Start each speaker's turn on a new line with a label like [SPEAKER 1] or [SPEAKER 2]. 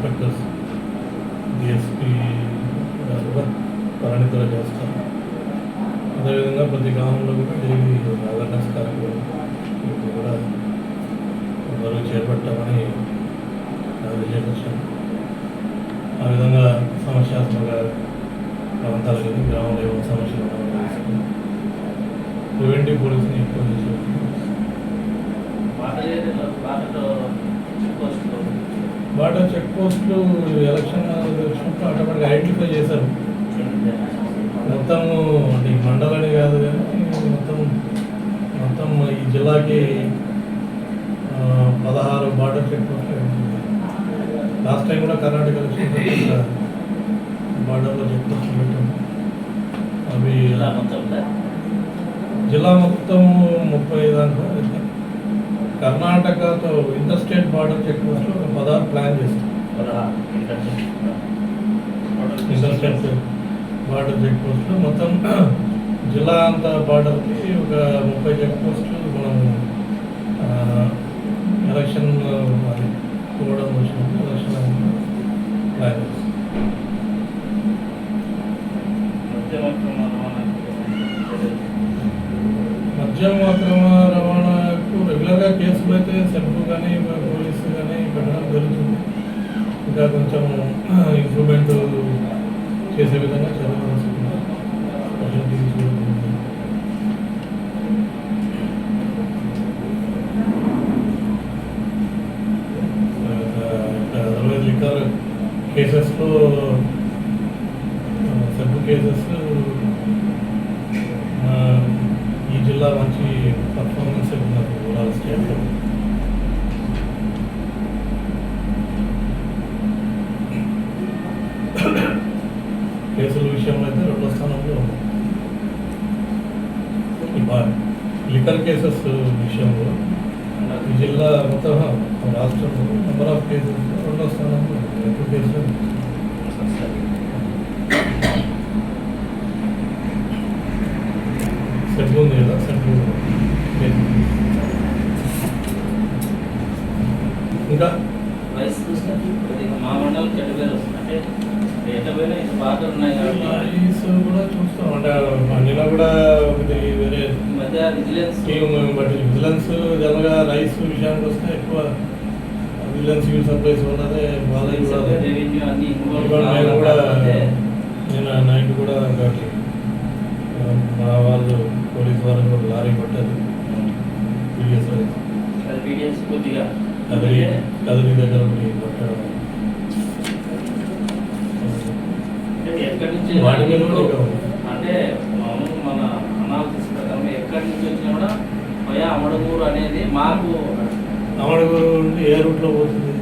[SPEAKER 1] Inspectors DSP పరిణితులు చేస్తాం అదేవిధంగా ప్రతి గ్రామంలో కూడా డైలీ అవేర్నెస్ కార్యక్రమం ఇప్పుడు కూడా అందరూ చేపట్టామని తెలియజేసాను ఆ విధంగా సమస్యాత్మక ప్రాంతాలు కానీ గ్రామంలో ఏమైనా సమస్యలు ఉన్నాయో తెలుసుకుని ప్రివెంటివ్ పోలీసింగ్ ఎక్కువ చేసేది
[SPEAKER 2] వాటర్ ఏరియాలో వాటర్ చెక్ పోస్టులు
[SPEAKER 1] బాటా చెక్ పోస్టులు ఎలక్షన్ వచ్చినప్పుడు ఆటోమేటిక్గా ఐడెంటిఫై చేశారు. మొత్తము అంటే ఈ మండలని కాదు కానీ మొత్తం మొత్తం ఈ జిల్లాకి పదహారు బార్డర్ చెక్ పోస్టులు లాస్ట్ టైం కూడా కర్ణాటక ఎలక్షన్ బార్డర్లో చెక్ పోస్టులు పెట్టాము అవి
[SPEAKER 2] జిల్లా మొత్తం?
[SPEAKER 1] జిల్లా మొత్తం ముప్పై దాంట్లో కర్ణాటకతో ఇంటర్ స్టేట్ బార్డర్ చెక్ పోస్టులు ఒక పదహారు ప్లాన్ చేస్తాం.
[SPEAKER 2] Inter
[SPEAKER 1] state border. చెక్ పోస్టులు మొత్తం జిల్లా అంతా బార్డర్కి ఒక ముప్పై చెక్ పోస్టులు మనం ఎలక్షన్ చూడడం వచ్చినప్పుడు ఎలక్షన్ ప్లాన్ చేస్తాం. మద్యం అక్రమ ఇంకా కొంచెం ఇంప్రూవ్మెంట్ చేసే విధంగా చాలా అదర్వైజ్ లిక్కర్ కేసెస్లో సబ్బు కేసెస్ ఈ బా- లిక్కర్ కేసెస్ విషయంలో ఈ జిల్లా మొత్తం రాష్ట్రంలో నెంబర్ ఆఫ్ కేసెస్ రెండో స్థానంలో ఉంది. ఎక్కువ కేసులు సెట్ ఉంది కదా సెట్ ఇంకా
[SPEAKER 2] వయసు చూస్తే కొద్దిగా మా మండలం చెడ్డ పేరు వస్తుంది అంటే ఎట్ట పోయినా ఇది బాగా ఉన్నాయి కాబట్టి
[SPEAKER 1] రైస్ కూడా చూస్తాం
[SPEAKER 2] మధ్య విజిలెన్స్
[SPEAKER 1] బట్టి విజిలెన్స్ జనరల్గా రైస్ విషయానికి వస్తే ఎక్కువ విజిలెన్స్ సివిల్ సప్లైస్ ఉన్నదే వాళ్ళకి కూడా. నేను కూడా నేను నైట్ కూడా ఒకటి ఆ, మా వాళ్ళు పోలీస్ వాళ్ళు కూడా లారీ
[SPEAKER 2] అది పీడిఎస్ కొద్దిగా
[SPEAKER 1] కదిరి కదిరి దగ్గర
[SPEAKER 2] అంటే ఎక్కడి నుంచి
[SPEAKER 1] వాటి మీద కూడా.
[SPEAKER 2] అంటే మామూలు మన అనాలిసిస్ నుంచి అమడగూరు అనేది మాకు
[SPEAKER 1] అమడగూరు ఏ రూట్లో పోతుంది?